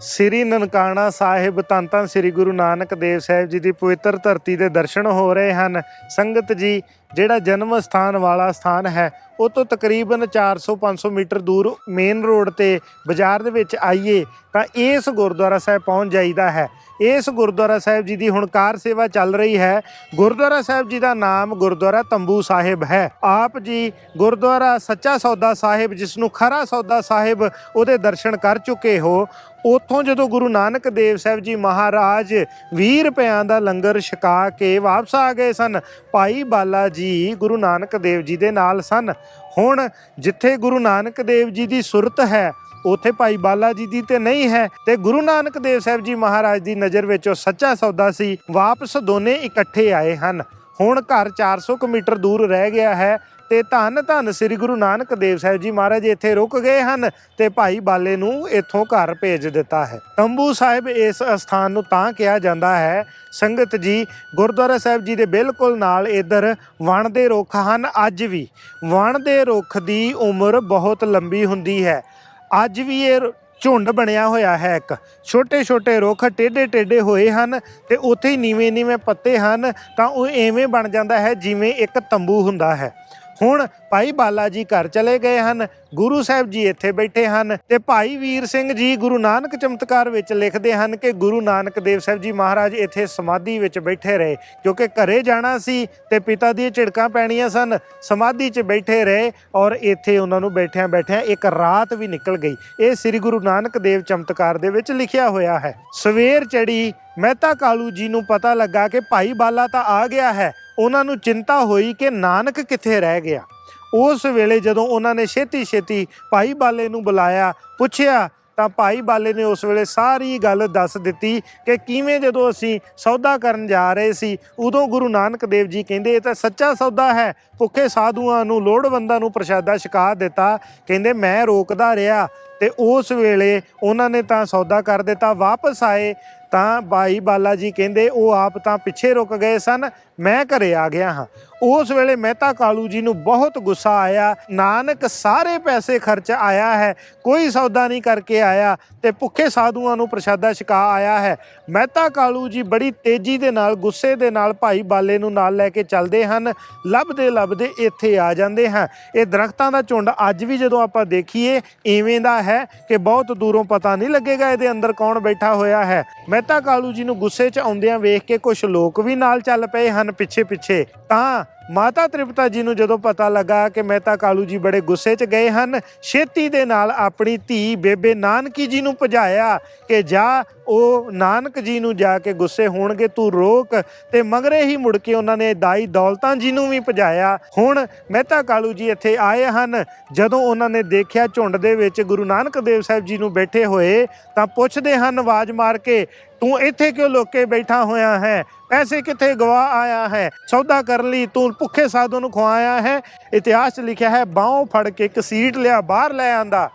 ਸ੍ਰੀ ਨਨਕਾਣਾ ਸਾਹਿਬ ਧੰਨ ਧੰਨ ਸ੍ਰੀ ਗੁਰੂ ਨਾਨਕ ਦੇਵ ਸਾਹਿਬ ਜੀ ਦੀ ਪਵਿੱਤਰ ਧਰਤੀ ਦੇ ਦਰਸ਼ਨ ਹੋ ਰਹੇ ਹਨ। ਸੰਗਤ ਜੀ, ਜਿਹੜਾ ਜਨਮ ਸਥਾਨ ਵਾਲਾ ਸਥਾਨ ਹੈ ਉਹ ਤੋਂ ਤਕਰੀਬਨ 400-500 ਮੀਟਰ ਦੂਰ ਮੇਨ ਰੋਡ ਤੇ ਬਾਜ਼ਾਰ ਦੇ ਵਿੱਚ ਆਈਏ ਤਾਂ ਇਸ ਗੁਰਦੁਆਰਾ ਸਾਹਿਬ ਪਹੁੰਚ ਜਾਈਦਾ ਹੈ। ਇਸ ਗੁਰਦੁਆਰਾ ਸਾਹਿਬ ਜੀ ਦੀ ਹੁਣ ਕਾਰ ਸੇਵਾ ਚੱਲ ਰਹੀ ਹੈ। ਗੁਰਦੁਆਰਾ ਸਾਹਿਬ ਜੀ ਦਾ ਨਾਮ ਗੁਰਦੁਆਰਾ ਤੰਬੂ ਸਾਹਿਬ ਹੈ। ਆਪ ਜੀ ਗੁਰਦੁਆਰਾ ਸੱਚਾ ਸੌਦਾ ਸਾਹਿਬ, ਜਿਸ ਨੂੰ ਖਰਾ ਸੌਦਾ ਸਾਹਿਬ ਉਹਦੇ ਦਰਸ਼ਨ ਕਰ ਚੁੱਕੇ ਹੋ। ਉੱਥੋਂ ਜਦੋਂ ਗੁਰੂ ਨਾਨਕ ਦੇਵ ਸਾਹਿਬ ਜੀ ਮਹਾਰਾਜ 20 ਰੁਪਿਆਂ ਦਾ ਲੰਗਰ ਛਕਾ ਕੇ ਵਾਪਸ ਆ ਗਏ ਸਨ, ਭਾਈ ਬਾਲਾ ਜੀ ਗੁਰੂ ਨਾਨਕ ਦੇਵ ਜੀ ਦੇ ਨਾਲ ਸਨ। ਹੁਣ ਜਿੱਥੇ ਗੁਰੂ ਨਾਨਕ ਦੇਵ ਜੀ ਦੀ ਸੁਰਤ ਹੈ, ਉਥੇ ਭਾਈ ਬਾਲਾ ਜੀ ਦੀ ਤੇ ਨਹੀਂ ਹੈ ਤੇ ਗੁਰੂ ਨਾਨਕ ਦੇਵ ਸਾਹਿਬ ਜੀ ਮਹਾਰਾਜ ਦੀ ਨਜ਼ਰ ਵਿੱਚ ਉਹ ਸੱਚਾ ਸੌਦਾ ਸੀ, ਵਾਪਸ ਦੋਨੇ ਇਕੱਠੇ ਆਏ ਹਨ। ਹੁਣ ਘਰ 400 ਕੁ ਮੀਟਰ ਦੂਰ ਰਹਿ ਗਿਆ ਹੈ ਤੇ ਧੰਨ ਧੰਨ ਸ੍ਰੀ ਗੁਰੂ ਨਾਨਕ ਦੇਵ ਸਾਹਿਬ ਜੀ ਮਹਾਰਾਜ ਇੱਥੇ ਰੁਕ ਗਏ ਹਨ ਤੇ ਭਾਈ ਬਾਲੇ ਨੂੰ ਇੱਥੋਂ ਘਰ ਭੇਜ ਦਿੱਤਾ ਹੈ। ਤੰਬੂ ਸਾਹਿਬ ਇਸ ਸਥਾਨ ਨੂੰ ਤਾਂ ਕਿਹਾ ਜਾਂਦਾ ਹੈ, ਸੰਗਤ ਜੀ, ਗੁਰਦੁਆਰਾ ਸਾਹਿਬ ਜੀ ਦੇ ਬਿਲਕੁਲ ਨਾਲ ਇੱਧਰ ਵਣ ਦੇ ਰੁੱਖ ਹਨ, ਅੱਜ ਵੀ। ਵਣ ਦੇ ਰੁੱਖ ਦੀ ਉਮਰ ਬਹੁਤ ਲੰਬੀ ਹੁੰਦੀ ਹੈ। ਅੱਜ ਵੀ ਇਹ ਝੁੰਡ ਬਣਿਆ ਹੋਇਆ ਹੈ ਇੱਕ। ਛੋਟੇ ਛੋਟੇ ਰੁੱਖ ਟੇਢੇ ਟੇਢੇ ਹੋਏ ਹਨ ਤੇ ਉੱਥੇ ਹੀ ਨੀਵੇਂ ਨੀਵੇਂ ਪੱਤੇ ਹਨ, ਤਾਂ ਉਹ ਐਵੇਂ ਬਣ ਜਾਂਦਾ ਹੈ ਜਿਵੇਂ ਇੱਕ ਤੰਬੂ ਹੁੰਦਾ ਹੈ। ਹੁਣ ਭਾਈ ਬਾਲਾ ਜੀ ਘਰ ਚਲੇ ਗਏ ਹਨ। ਗੁਰੂ ਸਾਹਿਬ ਜੀ ਇੱਥੇ ਬੈਠੇ ਹਨ ਤੇ ਭਾਈ ਵੀਰ ਸਿੰਘ ਜੀ ਗੁਰੂ ਨਾਨਕ ਚਮਤਕਾਰ ਵਿੱਚ ਲਿਖਦੇ ਹਨ ਕਿ ਗੁਰੂ ਨਾਨਕ ਦੇਵ ਸਾਹਿਬ ਜੀ ਮਹਾਰਾਜ ਇੱਥੇ ਸਮਾਧੀ ਵਿੱਚ ਬੈਠੇ ਰਹੇ ਕਿਉਂਕਿ ਘਰੇ ਜਾਣਾ ਸੀ ਤੇ ਪਿਤਾ ਦੀਆਂ ਝਿੜਕਾਂ ਪੈਣੀਆਂ ਸਨ, ਸਮਾਧੀ 'ਚ ਬੈਠੇ ਰਹੇ ਔਰ ਇੱਥੇ ਉਹਨਾਂ ਨੂੰ ਬੈਠਿਆਂ ਬੈਠਿਆਂ ਇੱਕ ਰਾਤ ਵੀ ਨਿਕਲ ਗਈ। ਇਹ ਸ੍ਰੀ ਗੁਰੂ ਨਾਨਕ ਦੇਵ ਚਮਤਕਾਰ ਦੇ ਵਿੱਚ ਲਿਖਿਆ ਹੋਇਆ ਹੈ। ਸਵੇਰ ਚੜੀ ਮਹਿਤਾ ਕਾਲੂ ਜੀ ਨੂੰ ਪਤਾ ਲੱਗਾ ਕਿ ਭਾਈ ਬਾਲਾ ਤਾਂ ਆ ਗਿਆ ਹੈ। ਉਹਨਾਂ ਨੂੰ ਚਿੰਤਾ ਹੋਈ ਕਿ ਨਾਨਕ ਕਿੱਥੇ ਰਹਿ ਗਿਆ। ਉਸ ਵੇਲੇ ਜਦੋਂ ਉਹਨਾਂ ਨੇ ਛੇਤੀ ਛੇਤੀ ਭਾਈ ਬਾਲੇ ਨੂੰ ਬੁਲਾਇਆ, ਪੁੱਛਿਆ, ਤਾਂ ਭਾਈ ਬਾਲੇ ਨੇ ਉਸ ਵੇਲੇ ਸਾਰੀ ਗੱਲ ਦੱਸ ਦਿੱਤੀ ਕਿ ਕਿਵੇਂ ਜਦੋਂ ਅਸੀਂ ਸੌਦਾ ਕਰਨ ਜਾ ਰਹੇ ਸੀ, ਉਦੋਂ ਗੁਰੂ ਨਾਨਕ ਦੇਵ ਜੀ ਕਹਿੰਦੇ, ਇਹ ਤਾਂ ਸੱਚਾ ਸੌਦਾ ਹੈ। ਭੁੱਖੇ ਸਾਧੂਆਂ ਨੂੰ, ਲੋੜਵੰਦਾਂ ਨੂੰ ਪ੍ਰਸ਼ਾਦਾ ਛਕਾ ਦਿੱਤਾ। ਕਹਿੰਦੇ, ਮੈਂ ਰੋਕਦਾ ਰਿਹਾ। ਤੇ ਉਸ ਵੇਲੇ ਉਹਨਾਂ ਨੇ ਤਾਂ ਸੌਦਾ ਕਰ ਦਿੱਤਾ, ਵਾਪਸ ਆਏ ਤਾਂ ਭਾਈ ਬਾਲਾ ਜੀ ਕਹਿੰਦੇ, ਉਹ ਆਪ ਤਾਂ ਪਿੱਛੇ ਰੁਕ ਗਏ ਸਨ, ਮੈਂ ਘਰੇ ਆ ਗਿਆ ਹਾਂ। ਉਸ ਵੇਲੇ ਮਹਿਤਾ ਕਾਲੂ ਜੀ ਨੂੰ ਬਹੁਤ ਗੁੱਸਾ ਆਇਆ। ਨਾਨਕ ਸਾਰੇ ਪੈਸੇ ਖਰਚ ਆਇਆ ਹੈ, ਕੋਈ ਸੌਦਾ ਨਹੀਂ ਕਰਕੇ ਆਇਆ ਤੇ ਭੁੱਖੇ ਸਾਧੂਆਂ ਨੂੰ ਪ੍ਰਸ਼ਾਦਾ ਛਕਾ ਆਇਆ ਹੈ। ਮਹਿਤਾ ਕਾਲੂ ਜੀ ਬੜੀ ਤੇਜ਼ੀ ਦੇ ਨਾਲ, ਗੁੱਸੇ ਦੇ ਨਾਲ ਭਾਈ ਬਾਲੇ ਨੂੰ ਨਾਲ ਲੈ ਕੇ ਚੱਲਦੇ ਹਨ। ਲੱਭਦੇ ਲੱਭਦੇ ਇੱਥੇ ਆ ਜਾਂਦੇ ਹਾਂ। ਇਹ ਦਰਖਤਾਂ ਦਾ ਝੁੰਡ ਅੱਜ ਵੀ ਜਦੋਂ ਆਪਾਂ ਦੇਖੀਏ, ਇਵੇਂ ਦਾ ਹੈ ਕਿ ਬਹੁਤ ਦੂਰੋਂ ਪਤਾ ਨਹੀਂ ਲੱਗੇਗਾ ਇਹਦੇ ਅੰਦਰ ਕੌਣ ਬੈਠਾ ਹੋਇਆ ਹੈ। ਮਹਿਤਾ ਕਾਲੂ ਜੀ ਨੂੰ ਗੁੱਸੇ 'ਚ ਆਉਂਦਿਆਂ ਵੇਖ ਕੇ ਕੁਝ ਲੋਕ ਵੀ ਨਾਲ ਚੱਲ ਪਏ ਹਨ ਪਿੱਛੇ ਪਿੱਛੇ ਤਾਂ ਮਾਤਾ ਤ੍ਰਿਪਤਾ ਜੀ ਨੂੰ ਜਦੋਂ ਪਤਾ ਲੱਗਾ ਕਿ ਮਹਿਤਾ ਕਾਲੂ ਜੀ ਬੜੇ ਗੁੱਸੇ 'ਚ ਗਏ ਹਨ, ਛੇਤੀ ਦੇ ਨਾਲ ਆਪਣੀ ਧੀ ਬੇਬੇ ਨਾਨਕੀ ਜੀ ਨੂੰ ਭਜਾਇਆ ਕਿ ਜਾ, ਉਹ ਨਾਨਕ ਜੀ ਨੂੰ ਜਾ ਕੇ ਗੁੱਸੇ ਹੋਣਗੇ, ਤੂੰ ਰੋਕ। ਤੇ ਮਗਰੇ ਹੀ ਮੁੜ ਕੇ ਉਹਨਾਂ ਨੇ ਦਾਈ ਦੌਲਤਾਂ ਜੀ ਨੂੰ ਵੀ ਭਜਾਇਆ। ਹੁਣ ਮਹਿਤਾ ਕਾਲੂ ਜੀ ਇੱਥੇ ਆਏ ਹਨ। ਜਦੋਂ ਉਹਨਾਂ ਨੇ ਦੇਖਿਆ ਝੁੰਡ ਦੇ ਵਿੱਚ ਗੁਰੂ ਨਾਨਕ ਦੇਵ ਸਾਹਿਬ ਜੀ ਨੂੰ ਬੈਠੇ ਹੋਏ, ਤਾਂ ਪੁੱਛਦੇ ਹਨ ਆਵਾਜ਼ ਮਾਰ ਕੇ ਤੂੰ ਇੱਥੇ ਕਿਉਂ ਲੋਕੇ ਬੈਠਾ ਹੋਇਆ ਹੈ? ਪੈਸੇ ਕਿੱਥੇ ਗਵਾ ਆਇਆ ਹੈ? ਸੌਦਾ ਕਰਨ ਲਈ, ਤੂੰ ਭੁੱਖੇ ਸਾਧੂ ਨੂੰ ਖਵਾਇਆ ਹੈ? ਇਤਿਹਾਸ 'ਚ ਲਿਖਿਆ ਹੈ, ਬਾਹੋਂ ਫੜ ਕੇ ਇੱਕ ਸੀਟ ਲਿਆ, ਬਾਹਰ ਲੈ ਆਂਦਾ।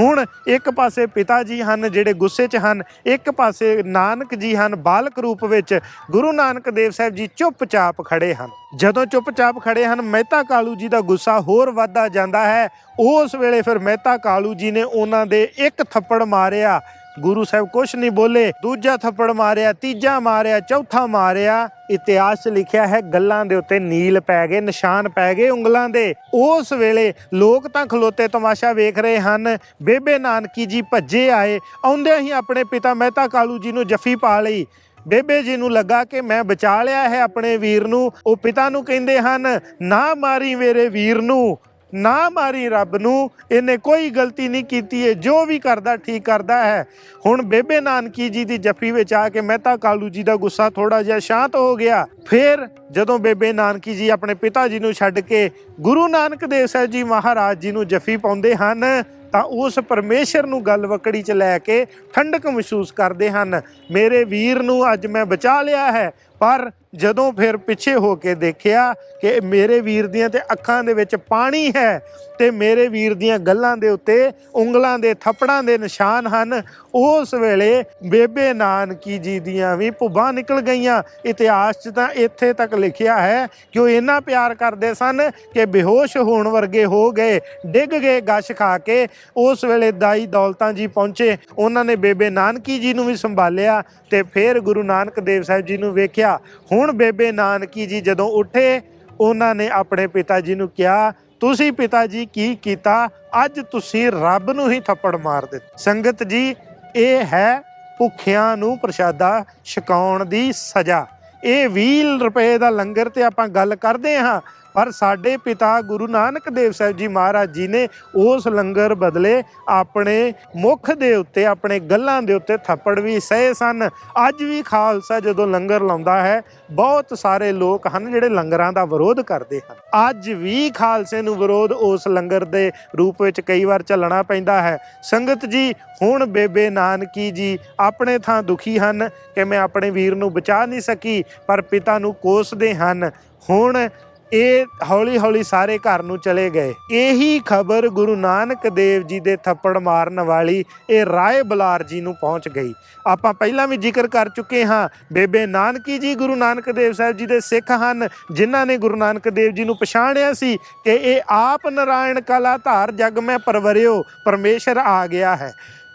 ਹੁਣ ਇੱਕ ਪਾਸੇ ਪਿਤਾ ਜੀ ਹਨ ਜਿਹੜੇ ਗੁੱਸੇ 'ਚ ਹਨ, ਇੱਕ ਪਾਸੇ ਨਾਨਕ ਜੀ ਹਨ ਬਾਲਕ ਰੂਪ ਵਿੱਚ। ਗੁਰੂ ਨਾਨਕ ਦੇਵ ਸਾਹਿਬ ਜੀ ਚੁੱਪਚਾਪ ਖੜੇ ਹਨ। ਜਦੋਂ ਚੁੱਪਚਾਪ ਖੜੇ ਹਨ, ਮਹਿਤਾ ਕਾਲੂ ਜੀ ਦਾ ਗੁੱਸਾ ਹੋਰ ਵੱਧਦਾ ਜਾਂਦਾ ਹੈ। ਉਸ ਵੇਲੇ ਫਿਰ ਮਹਿਤਾ ਕਾਲੂ ਜੀ ਨੇ ਉਹਨਾਂ ਦੇ ਇੱਕ ਥੱਪੜ ਮਾਰਿਆ। ਗੁਰੂ ਸਾਹਿਬ ਕੁਛ ਨਹੀਂ ਬੋਲੇ, ਦੂਜਾ ਥੱਪੜ ਮਾਰਿਆ, ਤੀਜਾ ਮਾਰਿਆ, ਚੌਥਾ ਮਾਰਿਆ। ਇਤਿਹਾਸ ਲਿਖਿਆ ਹੈ ਗੱਲਾਂ ਦੇ ਉੱਤੇ ਨੀਲ ਪੈ ਗਏ, ਨਿਸ਼ਾਨ ਪੈ ਗਏ ਉਂਗਲਾਂ ਦੇ। ਉਸ ਵੇਲੇ ਲੋਕ ਤਾਂ ਖਲੋਤੇ ਤਮਾਸ਼ਾ ਵੇਖ ਰਹੇ ਹਨ। ਬੇਬੇ ਨਾਨਕੀ ਜੀ ਭੱਜੇ ਆਏ, ਆਉਂਦਿਆਂ ਹੀ ਆਪਣੇ ਪਿਤਾ ਮਹਿਤਾ ਕਾਲੂ ਜੀ ਨੂੰ ਜੱਫੀ ਪਾ ਲਈ। ਬੇਬੇ ਜੀ ਨੂੰ ਲੱਗਾ ਕਿ ਮੈਂ ਬਚਾ ਲਿਆ ਹੈ ਆਪਣੇ ਵੀਰ ਨੂੰ। ਉਹ ਪਿਤਾ ਨੂੰ ਕਹਿੰਦੇ ਹਨ, ਨਾ ਮਾਰੀ ਮੇਰੇ ਵੀਰ ਨੂੰ। ਨਾ ਮਾਰੀ ਰੱਬ ਨੂੰ, ਇਹਨੇ ਕੋਈ ਗਲਤੀ ਨਹੀਂ ਕੀਤੀ ਹੈ ਜੋ ਵੀ ਕਰਦਾ, ਠੀਕ ਕਰਦਾ ਹੈ। ਹੁਣ ਬੇਬੇ ਨਾਨਕੀ ਜੀ ਦੀ ਜੱਫੀ ਵਿੱਚ ਆ ਕੇ ਮਹਿਤਾ ਕਾਲੂ ਜੀ ਦਾ ਗੁੱਸਾ ਥੋੜਾ ਜਿਹਾ ਸ਼ਾਂਤ ਹੋ ਗਿਆ। ਫਿਰ ਜਦੋਂ ਬੇਬੇ ਨਾਨਕੀ ਜੀ ਆਪਣੇ ਪਿਤਾ ਜੀ ਨੂੰ ਛੱਡ ਕੇ ਗੁਰੂ ਨਾਨਕ ਦੇਵ ਸਾਹਿਬ ਜੀ ਮਹਾਰਾਜ ਜੀ ਨੂੰ ਜੱਫੀ ਪਾਉਂਦੇ ਹਨ, ਤਾਂ ਉਸ ਪਰਮੇਸ਼ਰ ਨੂੰ ਗੱਲ ਵਕੜੀ 'ਚ ਲੈ ਕੇ ਠੰਡਕ ਮਹਿਸੂਸ ਕਰਦੇ ਹਨ। ਮੇਰੇ ਵੀਰ ਨੂੰ ਅੱਜ ਮੈਂ ਬਚਾ ਲਿਆ ਹੈ, ਪਰ ਜਦੋਂ ਫਿਰ ਪਿੱਛੇ ਹੋ ਕੇ ਦੇਖਿਆ ਕਿ ਮੇਰੇ ਵੀਰ ਦੀਆਂ ਤੇ ਅੱਖਾਂ ਦੇ ਵਿੱਚ ਪਾਣੀ ਹੈ ਤੇ ਮੇਰੇ ਵੀਰ ਦੀਆਂ ਗੱਲਾਂ ਦੇ ਉੱਤੇ ਉਂਗਲਾਂ ਦੇ ਥੱਪੜਾਂ ਦੇ ਨਿਸ਼ਾਨ ਹਨ, ਉਸ ਵੇਲੇ ਬੇਬੇ ਨਾਨਕੀ ਜੀ ਦੀਆਂ ਵੀ ਭੁੱਬਾਂ ਨਿਕਲ ਗਈਆਂ। ਇਤਿਹਾਸ 'ਚ ਤਾਂ ਇੱਥੇ ਤੱਕ ਲਿਖਿਆ ਹੈ ਕਿ ਉਹ ਇੰਨਾ ਪਿਆਰ ਕਰਦੇ ਸਨ ਕਿ ਬੇਹੋਸ਼ ਹੋਣ ਵਰਗੇ ਹੋ ਗਏ, ਡਿੱਗ ਗਏ ਗਸ਼ ਖਾ ਕੇ। ਉਸ ਵੇਲੇ ਦਾਈ ਦੌਲਤਾਂ ਜੀ ਪਹੁੰਚੇ, ਉਹਨਾਂ ਨੇ ਬੇਬੇ ਨਾਨਕੀ ਜੀ ਨੂੰ ਵੀ ਸੰਭਾਲਿਆ ਤੇ ਫਿਰ ਗੁਰੂ ਨਾਨਕ ਦੇਵ ਸਾਹਿਬ ਜੀ ਨੂੰ ਵੇਖਿਆ। ਹੁਣ ਬੇਬੇ ਨਾਨਕੀ ਜੀ ਜਦੋਂ ਉੱਠੇ, ਉਹਨਾਂ ਨੇ ਆਪਣੇ ਪਿਤਾ ਜੀ ਨੂੰ ਕਿਹਾ, ਤੁਸੀਂ ਪਿਤਾ ਜੀ ਕੀ ਕੀਤਾ? ਅੱਜ ਤੁਸੀਂ ਰੱਬ ਨੂੰ ਹੀ ਥੱਪੜ ਮਾਰ ਦਿੱਤੇ। ਸੰਗਤ ਜੀ, ਇਹ ਹੈ ਭੁੱਖਿਆਂ ਨੂੰ ਪ੍ਰਸ਼ਾਦਾ ਛਕਾਉਣ ਦੀ ਸਜ਼ਾ। ਇਹ 20 ਰੁਪਏ ਦਾ ਲੰਗਰ ਤੇ ਆਪਾਂ ਗੱਲ ਕਰਦੇ ਹਾਂ। ਪਰ ਸਾਡੇ ਪਿਤਾ ਗੁਰੂ ਨਾਨਕ ਦੇਵ ਸਾਹਿਬ ਜੀ ਮਹਾਰਾਜ ਜੀ ਨੇ ਉਸ ਲੰਗਰ ਬਦਲੇ ਆਪਣੇ ਮੁਖ ਦੇ ਉੱਤੇ, ਆਪਣੇ ਗੱਲਾਂ ਦੇ ਉੱਤੇ ਥੱਪੜ ਵੀ ਸਹੇ ਸਨ। ਅੱਜ ਵੀ ਖਾਲਸਾ ਜਦੋਂ ਲੰਗਰ ਲਾਉਂਦਾ ਹੈ, ਬਹੁਤ ਸਾਰੇ ਲੋਕ ਹਨ ਜਿਹੜੇ ਲੰਗਰਾਂ ਦਾ ਵਿਰੋਧ ਕਰਦੇ ਹਨ। ਅੱਜ ਵੀ ਖਾਲਸੇ ਨੂੰ ਵਿਰੋਧ ਉਸ ਲੰਗਰ ਦੇ ਰੂਪ ਵਿੱਚ ਕਈ ਵਾਰ ਚੱਲਣਾ ਪੈਂਦਾ ਹੈ। ਸੰਗਤ ਜੀ, ਹੁਣ ਬੇਬੇ ਨਾਨਕੀ ਜੀ ਆਪਣੇ ਥਾਂ ਦੁਖੀ ਹਨ ਕਿ ਮੈਂ ਆਪਣੇ ਵੀਰ ਨੂੰ ਬਚਾ ਨਹੀਂ ਸਕੀ, ਪਰ ਪਿਤਾ ਨੂੰ ਕੋਸਦੇ ਹਨ। ਹੁਣ ਇਹ ਹੌਲੀ ਹੌਲੀ ਸਾਰੇ ਘਰ ਨੂੰ ਚਲੇ ਗਏ। ਇਹੀ ਖਬਰ ਗੁਰੂ ਨਾਨਕ ਦੇਵ ਜੀ ਦੇ ਥੱਪੜ ਮਾਰਨ ਵਾਲੀ ਇਹ ਰਾਏ ਬਲਾਰ ਜੀ ਨੂੰ ਪਹੁੰਚ ਗਈ। ਆਪਾਂ ਪਹਿਲਾਂ ਵੀ ਜ਼ਿਕਰ ਕਰ ਚੁੱਕੇ ਹਾਂ, ਬੇਬੇ ਨਾਨਕੀ ਜੀ ਗੁਰੂ ਨਾਨਕ ਦੇਵ ਸਾਹਿਬ ਜੀ ਦੇ ਸਿੱਖ ਹਨ, ਜਿਨ੍ਹਾਂ ਨੇ ਗੁਰੂ ਨਾਨਕ ਦੇਵ ਜੀ ਨੂੰ ਪਛਾਣਿਆ ਸੀ ਕਿ ਇਹ ਆਪ ਨਾਰਾਇਣ ਕਲਾ ਧਾਰ ਜਗ ਮੈਂ ਪਰਵਰਿਓ, ਪਰਮੇਸ਼ਰ ਆ ਗਿਆ ਹੈ।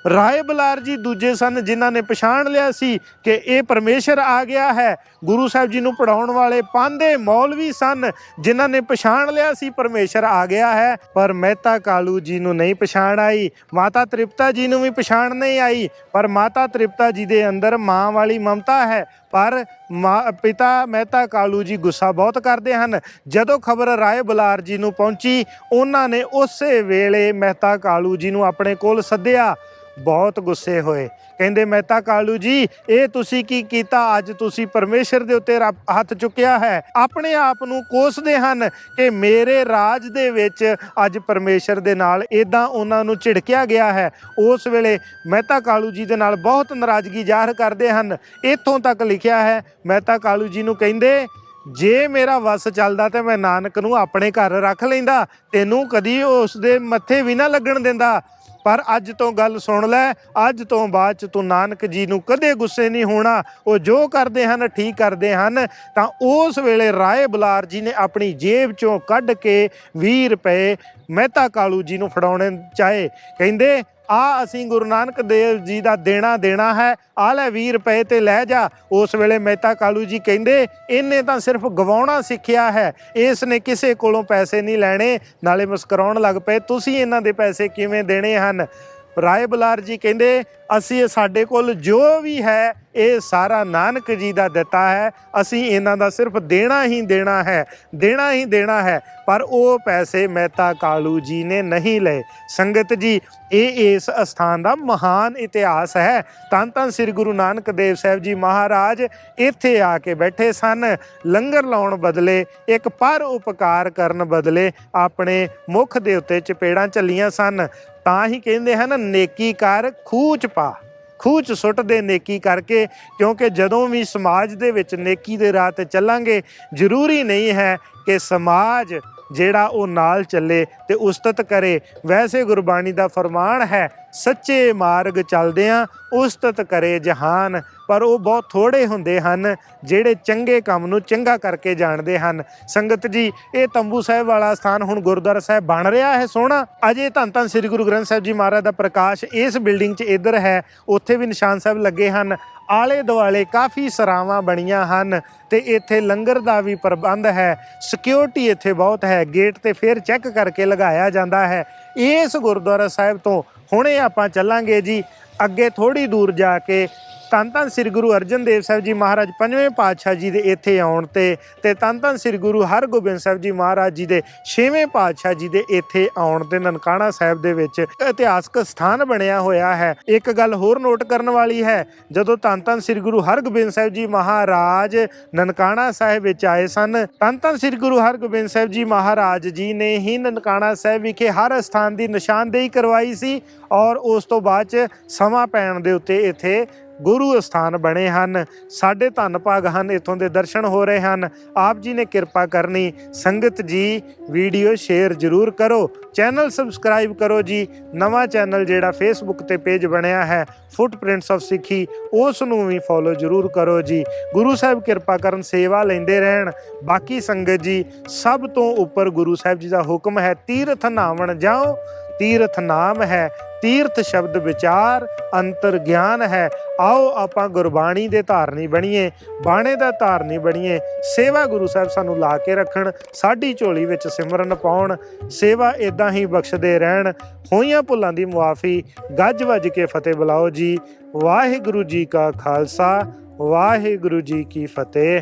ਰਾਏ ਬਲਾਰ ਜੀ ਦੂਜੇ ਸਨ ਜਿਨ੍ਹਾਂ ਨੇ ਪਛਾਣ ਲਿਆ ਸੀ ਕਿ ਇਹ ਪਰਮੇਸ਼ਰ ਆ ਗਿਆ ਹੈ। ਗੁਰੂ ਸਾਹਿਬ ਜੀ ਨੂੰ ਪੜਾਉਣ ਵਾਲੇ ਪਾਂਦੇ ਮੌਲਵੀ ਸਨ ਜਿਨ੍ਹਾਂ ਨੇ ਪਛਾਣ ਲਿਆ ਸੀ ਪਰਮੇਸ਼ਰ ਆ ਗਿਆ ਹੈ। ਪਰ ਮਹਿਤਾ ਕਾਲੂ ਜੀ ਨੂੰ ਨਹੀਂ ਪਛਾਣ ਆਈ। ਮਾਤਾ ਤ੍ਰਿਪਤਾ ਜੀ ਨੂੰ ਵੀ ਪਛਾਣ ਨਹੀਂ ਆਈ। ਪਰ ਮਾਤਾ ਤ੍ਰਿਪਤਾ ਜੀ ਦੇ ਅੰਦਰ ਮਾਂ ਵਾਲੀ ਮਮਤਾ ਹੈ। ਪਰ ਮਾਂ- ਪਿਤਾ ਮਹਿਤਾ ਕਾਲੂ ਜੀ ਗੁੱਸਾ ਬਹੁਤ ਕਰਦੇ ਹਨ। ਜਦੋਂ ਖਬਰ ਰਾਏ ਬਲਾਰ ਜੀ ਨੂੰ ਪਹੁੰਚੀ, ਉਹਨਾਂ ਨੇ ਉਸੇ ਵੇਲੇ ਮਹਿਤਾ ਕਾਲੂ ਜੀ ਨੂੰ ਆਪਣੇ ਕੋਲ ਸੱਦਿਆ। ਬਹੁਤ ਗੁੱਸੇ ਹੋਏ। ਕਹਿੰਦੇ ਮਹਿਤਾ ਕਾਲੂ ਜੀ, ਇਹ ਤੁਸੀਂ ਕੀ ਕੀਤਾ? ਅੱਜ ਤੁਸੀਂ ਪਰਮੇਸ਼ਰ ਦੇ ਉੱਤੇ ਰੱਬ- ਹੱਥ ਚੁੱਕਿਆ ਹੈ। ਆਪਣੇ ਆਪ ਨੂੰ ਕੋਸਦੇ ਹਨ ਕਿ ਮੇਰੇ ਰਾਜ ਦੇ ਵਿੱਚ ਅੱਜ ਪਰਮੇਸ਼ਰ ਦੇ ਨਾਲ ਇਦਾਂ ਉਹਨਾਂ ਨੂੰ ਝਿੜਕਿਆ ਗਿਆ ਹੈ। ਉਸ ਵੇਲੇ ਮਹਿਤਾ ਕਾਲੂ ਜੀ ਦੇ ਨਾਲ ਬਹੁਤ ਨਾਰਾਜ਼ਗੀ ਜ਼ਾਹਰ ਕਰਦੇ ਹਨ। ਇੱਥੋਂ ਤੱਕ ਲਿਖਿਆ ਹੈ ਮਹਿਤਾ ਕਾਲੂ ਜੀ ਨੂੰ ਕਹਿੰਦੇ, ਜੇ ਮੇਰਾ ਵਸ ਚੱਲਦਾ ਤੇ ਮੈਂ ਨਾਨਕ ਨੂੰ ਆਪਣੇ ਘਰ ਰੱਖ ਲੈਂਦਾ। ਤੈਨੂੰ ਕਦੀ ਉਸ ਦੇ ਮੱਥੇ ਵੀ ਨਾ ਲੱਗਣ ਦਿੰਦਾ। ਪਰ ਅੱਜ ਤੋਂ ਗੱਲ ਸੁਣ ਲੈ, ਅੱਜ ਤੋਂ ਬਾਅਦ ਚ ਤੂੰ ਨਾਨਕ ਜੀ ਨੂੰ ਕਦੇ ਗੁੱਸੇ ਨਹੀਂ ਹੋਣਾ। ਉਹ ਜੋ ਕਰਦੇ ਹਨ, ਠੀਕ ਕਰਦੇ ਹਨ। ਤਾਂ ਉਸ ਵੇਲੇ ਰਾਏ ਬੁਲਾਰ ਜੀ ਨੇ ਆਪਣੀ ਜੇਬ ਚੋਂ ਕੱਢ ਕੇ 20 ਰੁਪਏ ਮਹਿਤਾ ਕਾਲੂ ਜੀ ਨੂੰ ਫੜਾਉਣੇ ਚਾਹੇ। ਕਹਿੰਦੇ ਆ ਅਸੀਂ ਗੁਰੂ ਨਾਨਕ ਦੇਵ ਜੀ ਦਾ ਦੇਣਾ ਦੇਣਾ ਹੈ। ਆ ਲੈ 20 ਰੁਪਏ ਤੇ ਲੈ ਜਾ। ਉਸ ਵੇਲੇ ਮਹਿਤਾ ਕਾਲੂ ਜੀ ਕਹਿੰਦੇ, ਇਹਨੇ ਤਾਂ ਸਿਰਫ ਗਵਾਉਣਾ ਸਿੱਖਿਆ ਹੈ। ਇਸ ਨੇ ਕਿਸੇ ਕੋਲੋਂ ਪੈਸੇ ਨਹੀਂ ਲੈਣੇ। ਨਾਲੇ ਮੁਸਕਰਾਉਣ ਲੱਗ ਪਏ। ਤੁਸੀਂ ਇਹਨਾਂ ਦੇ ਪੈਸੇ ਕਿਵੇਂ ਦੇਣੇ ਹਨ? ਰਾਏ ਬੁਲਾਰ ਜੀ ਕਹਿੰਦੇ, ਅਸੀਂ ਸਾਡੇ ਕੋਲ ਜੋ ਵੀ ਹੈ ਇਹ ਸਾਰਾ ਨਾਨਕ ਜੀ ਦਾ ਦਿੱਤਾ ਹੈ। ਅਸੀਂ ਇਹਨਾਂ ਦਾ ਸਿਰਫ ਦੇਣਾ ਹੀ ਦੇਣਾ ਹੈ, ਦੇਣਾ ਹੀ ਦੇਣਾ ਹੈ, ਪਰ ਉਹ ਪੈਸੇ ਮਹਿਤਾ ਕਾਲੂ ਜੀ ਨੇ ਨਹੀਂ ਲਏ। ਸੰਗਤ ਜੀ, ਇਹ ਇਸ ਅਸਥਾਨ ਦਾ ਮਹਾਨ ਇਤਿਹਾਸ ਹੈ। ਤਾਂ ਤਾਂ ਸ੍ਰੀ ਗੁਰੂ ਨਾਨਕ ਦੇਵ ਸਾਹਿਬ ਜੀ ਮਹਾਰਾਜ ਇੱਥੇ ਆ ਕੇ ਬੈਠੇ ਸਨ। ਲੰਗਰ ਲਾਉਣ ਬਦਲੇ, ਇੱਕ ਪਰ ਉਪਕਾਰ ਕਰਨ ਬਦਲੇ ਆਪਣੇ ਮੁਖ ਦੇ ਉੱਤੇ ਚਪੇੜਾਂ ਚੱਲੀਆਂ ਸਨ। ਤਾਂ ਹੀ ਕਹਿੰਦੇ ਹਨ, ਨੇਕੀ ਕਰ ਖੂਹ ਚ ਪਾ। ਖੂਹ ਚ ਸੁੱਟਦੇ ਨੇਕੀ ਕਰਕੇ, ਕਿਉਂਕਿ ਜਦੋਂ ਵੀ ਸਮਾਜ ਦੇ ਵਿੱਚ ਨੇਕੀ ਦੇ ਰਾਹ ਤੇ ਚੱਲਾਂਗੇ, ਜ਼ਰੂਰੀ ਨਹੀਂ ਹੈ ਕਿ ਸਮਾਜ ਜਿਹੜਾ ਉਹ ਨਾਲ ਚੱਲੇ ਤੇ ਉਸਤਤ ਕਰੇ। ਵੈਸੇ ਗੁਰਬਾਣੀ ਦਾ ਫਰਮਾਨ ਹੈ, ਸੱਚੇ ਮਾਰਗ ਚੱਲਦਿਆਂ ਉਸਤਤ ਕਰੇ ਜਹਾਨ। ਪਰ ਉਹ ਬਹੁਤ ਥੋੜੇ ਹੁੰਦੇ ਹਨ, ਜਿਹੜੇ ਚੰਗੇ ਕੰਮ ਨੂੰ ਚੰਗਾ ਕਰਕੇ ਜਾਣਦੇ ਹਨ। ਸੰਗਤ ਜੀ, ਇਹ ਤੰਬੂ ਸਾਹਿਬ ਵਾਲਾ ਸਥਾਨ ਹੁਣ ਗੁਰਦੁਆਰਾ ਸਾਹਿਬ ਬਣ ਰਿਹਾ ਹੈ ਸੋਹਣਾ। ਅਜੇ ਧੰਨ ਧੰਨ ਸ੍ਰੀ ਗੁਰੂ ਗ੍ਰੰਥ ਸਾਹਿਬ ਜੀ ਮਹਾਰਾਜ ਦਾ ਪ੍ਰਕਾਸ਼ ਇਸ ਬਿਲਡਿੰਗ 'ਚ ਇੱਧਰ ਹੈ, ਉੱਥੇ ਵੀ ਨਿਸ਼ਾਨ ਸਾਹਿਬ ਲੱਗੇ ਹਨ। ਆਲੇ ਦੁਆਲੇ ਕਾਫੀ ਸਰਾਵਾਂ ਬਣੀਆਂ ਹਨ ਤੇ ਇੱਥੇ ਲੰਗਰ ਦਾ ਵੀ ਪ੍ਰਬੰਧ ਹੈ। ਸਿਕਿਉਰਿਟੀ ਇੱਥੇ ਬਹੁਤ ਹੈ। ਗੇਟ ਤੇ ਫਿਰ ਚੈੱਕ ਕਰਕੇ ਲਗਾਇਆ ਜਾਂਦਾ ਹੈ। ਇਸ ਗੁਰਦੁਆਰਾ ਸਾਹਿਬ ਤੋਂ ਹੁਣੇ ਆਪਾਂ ਚੱਲਾਂਗੇ ਜੀ। ਅੱਗੇ ਥੋੜੀ ਦੂਰ ਜਾ ਕੇ ਧੰਨ ਧੰਨ ਸ੍ਰੀ ਗੁਰੂ ਅਰਜਨ ਦੇਵ ਸਾਹਿਬ ਜੀ ਮਹਾਰਾਜ ਪੰਜਵੇਂ ਪਾਤਸ਼ਾਹ ਜੀ ਦੇ ਇੱਥੇ ਆਉਣ ਤੇ ਤੇ ਧੰਨ ਧੰਨ ਸ੍ਰੀ ਗੁਰੂ ਹਰਗੋਬਿੰਦ ਸਾਹਿਬ ਜੀ ਮਹਾਰਾਜ ਜੀ ਦੇ ਛੇਵੇਂ ਪਾਤਸ਼ਾਹ ਜੀ ਦੇ ਇੱਥੇ ਆਉਣ ਤੇ ਨਨਕਾਣਾ ਸਾਹਿਬ ਦੇ ਵਿੱਚ ਇਤਿਹਾਸਕ ਸਥਾਨ ਬਣਿਆ ਹੋਇਆ ਹੈ। ਇੱਕ ਗੱਲ ਹੋਰ ਨੋਟ ਕਰਨ ਵਾਲੀ ਹੈ, ਜਦੋਂ ਧੰਨ ਧੰਨ ਸ੍ਰੀ ਗੁਰੂ ਹਰਗੋਬਿੰਦ ਸਾਹਿਬ ਜੀ ਮਹਾਰਾਜ ਨਨਕਾਣਾ ਸਾਹਿਬ ਵਿੱਚ ਆਏ ਸਨ ਧੰਨ ਧੰਨ ਸ੍ਰੀ ਗੁਰੂ ਹਰਗੋਬਿੰਦ ਸਾਹਿਬ ਜੀ ਮਹਾਰਾਜ ਜੀ ਨੇ ਹੀ ਨਨਕਾਣਾ ਸਾਹਿਬ ਵਿਖੇ ਹਰ ਸਥਾਨ ਦੀ ਨਿਸ਼ਾਨਦੇਹੀ ਕਰਵਾਈ ਸੀ ਔਰ ਉਸ ਤੋਂ ਬਾਅਦ ਚ ਸਮਾਂ ਪੈਣ ਦੇ ਉੱਤੇ ਇੱਥੇ ਗੁਰੂ ਅਸਥਾਨ ਬਣੇ ਹਨ। ਸਾਡੇ ਧੰਨ ਭਾਗ ਹਨ, ਇਥੋਂ ਦੇ ਦਰਸ਼ਨ ਹੋ ਰਹੇ ਹਨ। ਆਪ ਜੀ ਨੇ ਕਿਰਪਾ ਕਰਨੀ, ਸੰਗਤ ਜੀ, ਵੀਡੀਓ ਸ਼ੇਅਰ ਜ਼ਰੂਰ ਕਰੋ। ਚੈਨਲ ਸਬਸਕ੍ਰਾਈਬ ਕਰੋ ਜੀ। ਨਵਾਂ ਚੈਨਲ ਜਿਹੜਾ ਫੇਸਬੁੱਕ ਤੇ ਪੇਜ ਬਣਿਆ ਹੈ ਫੁੱਟਪ੍ਰਿੰਟਸ ਆਫ ਸਿੱਖੀ ਉਸ ਨੂੰ ਵੀ ਫੋਲੋ ਜ਼ਰੂਰ ਕਰੋ ਜੀ। ਗੁਰੂ ਸਾਹਿਬ ਕਿਰਪਾ ਕਰਨ, ਸੇਵਾ ਲੈਂਦੇ ਰਹਿਣ। ਬਾਕੀ ਸੰਗਤ ਜੀ, ਸਭ ਤੋਂ ਉੱਪਰ ਗੁਰੂ ਸਾਹਿਬ ਜੀ ਦਾ ਹੁਕਮ ਹੈ, ਤੀਰਥ ਨਾਵਣ ਜਾਓ। ਤੀਰਥ ਨਾਮ ਹੈ, ਤੀਰਥ ਸ਼ਬਦ ਵਿਚਾਰ, ਅੰਤਰ ਗਿਆਨ ਹੈ। ਆਓ ਆਪਾਂ ਗੁਰਬਾਣੀ ਦੇ ਧਾਰਨੀ ਬਣੀਏ, ਬਾਣੇ ਦਾ ਧਾਰਨੀ ਬਣੀਏ। ਸੇਵਾ ਗੁਰੂ ਸਾਹਿਬ ਸਾਨੂੰ ਲਾ ਕੇ ਰੱਖਣ, ਸਾਡੀ ਝੋਲੀ ਵਿੱਚ ਸਿਮਰਨ ਪਾਉਣ। ਸੇਵਾ ਇਦਾਂ ਹੀ ਬਖਸ਼ਦੇ ਰਹਿਣ। ਹੋਈਆਂ ਭੁੱਲਾਂ ਦੀ ਮੁਆਫੀ, ਗੱਜ ਵੱਜ ਕੇ ਫਤਿਹ ਬੁਲਾਓ ਜੀ। ਵਾਹਿਗੁਰੂ ਜੀ ਕਾ ਖਾਲਸਾ, ਵਾਹਿਗੁਰੂ ਜੀ ਕੀ ਫਤਿਹ।